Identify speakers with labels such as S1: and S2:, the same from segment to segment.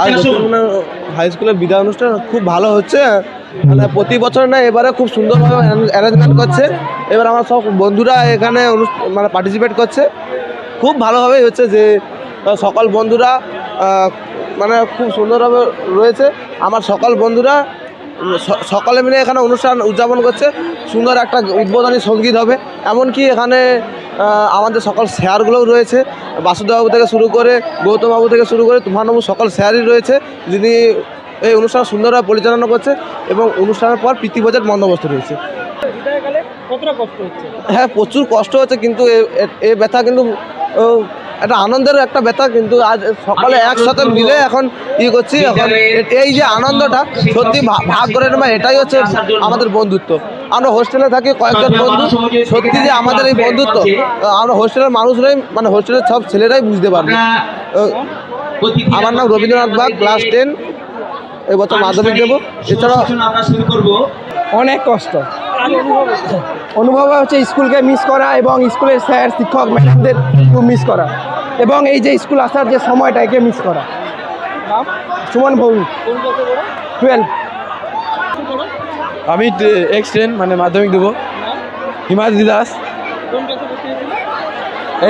S1: আর দক্ষিণমুখনা high স্কুলের বিদায় অনুষ্ঠান খুব ভালো হচ্ছে। মানে প্রতি বছর না এবারে খুব সুন্দরভাবে অ্যারেঞ্জমেন্ট করছে। এবার আমার সব বন্ধুরা এখানে মানে পার্টিসিপেট করছে। খুব ভালোভাবেই হচ্ছে যে সকল বন্ধুরা মানে খুব সুন্দরভাবে রয়েছে। আমার সকল বন্ধুরা সকলে মিলে এখানে অনুষ্ঠান উদযাপন করছে। সুন্দর একটা উদ্বোধনী সংগীত হবে। এমনকি এখানে আমাদের সকল স্যারগুলোও রয়েছে। বাসুদেববাবু থেকে শুরু করে গৌতমবাবু থেকে শুরু করে তুফানবাবু সকল স্যারই রয়েছে যিনি এই অনুষ্ঠান সুন্দরভাবে পরিচালনা করছে এবং অনুষ্ঠানের পর প্রীতিভোজের বন্দোবস্ত রয়েছে। হ্যাঁ প্রচুর কষ্ট হচ্ছে কিন্তু এ- ব্যথা কিন্তু একটা আনন্দের একটা ব্যথা কিন্তু আজ সকলে একসাথে মিলে এখন ই করছি এখন এই যে আনন্দটা সত্যি ভাগ করে নেওয়া এটাই হচ্ছে আমাদের বন্ধুত্ব। আমরা হোস্টেলে থাকি কয়েকজন বন্ধু। সত্যি যে আমাদের এই বন্ধুত্ব আমরা হোস্টেলের মানুষরাই মানে হোস্টেলের সব ছেলেরাই বুঝতে পারবে। আমার নাম রবীন্দ্রনাথ বাগ ক্লাস টেন। এবছর মাধ্যমিক দেবো। এছাড়া
S2: অনেক কষ্ট। অনুভব হচ্ছে স্কুলকে মিস করা এবং স্কুলের স্যার শিক্ষক ম্যাডামদের খুব মিস করা। এবং এই যে স্কুল আসার যে সময়টা একে মিস করা সুমন ভৌমিক টুয়েলভ
S3: আমি এক্স টেন মানে মাধ্যমিক দেবো। হিমাদ্রি দাস।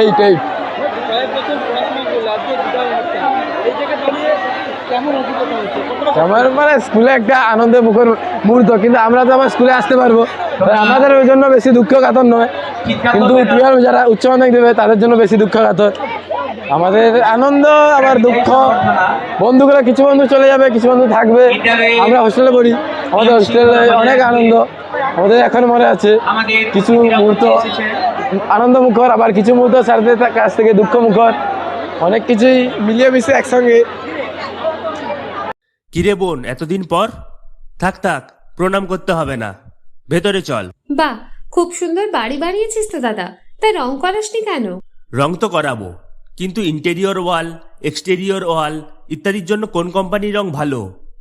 S3: এইট এইট আমার মানে স্কুলে একটা আনন্দের মুখর মুহূর্ত, কিন্তু আমরা তো আমার স্কুলে আসতে পারব। আমাদের ওই জন্য বেশি দুঃখ কাতর নয়। কিন্তু যারা উচ্চ মাধ্যমিক দেবে, তাদের জন্য বেশি দুঃখ কাতর আমাদের আনন্দ, আবার দুঃখ। বন্ধুগুলো, কিছু বন্ধু চলে যাবে, কিছু বন্ধু থাকবে। আমরা হোস্টেলে পড়ি। আমাদের হোস্টেলে অনেক আনন্দ। আমাদের এখন মনে আছে কিছু মুহূর্ত আনন্দ মুখর আবার কিছু মুহূর্ত স্যারদের কাছ থেকে দুঃখ মুখর অনেক কিছুই মিলিয়ে মিশে একসঙ্গে।
S4: কিরে বোন এতদিন পর? থাক থাক প্রণাম করতে হবে না। ভেতরে চল।
S5: বাহ খুব সুন্দর বাড়ি বানিয়েছিস তো দাদা। তাই রং করাসনি কেন?
S4: রং তো করাবো কিন্তু ইন্টেরিয়র ওয়াল এক্সটেরিয়র ওয়াল ইত্যাদির জন্য কোন কোম্পানির রং ভালো?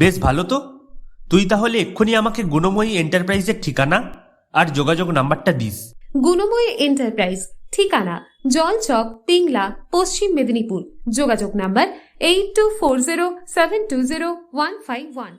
S4: বেশ ভালো তো। তুই তাহলে এক্ষুনি আমাকে গুণময়ী এন্টারপ্রাইজের ঠিকানা আর যোগাযোগ নাম্বারটা দিস।
S5: গুণময়ী এন্টারপ্রাইজ ঠিকানা জলচক পিংলা, পশ্চিম মেদিনীপুর। যোগাযোগ number eight two four zero seven two zero one five one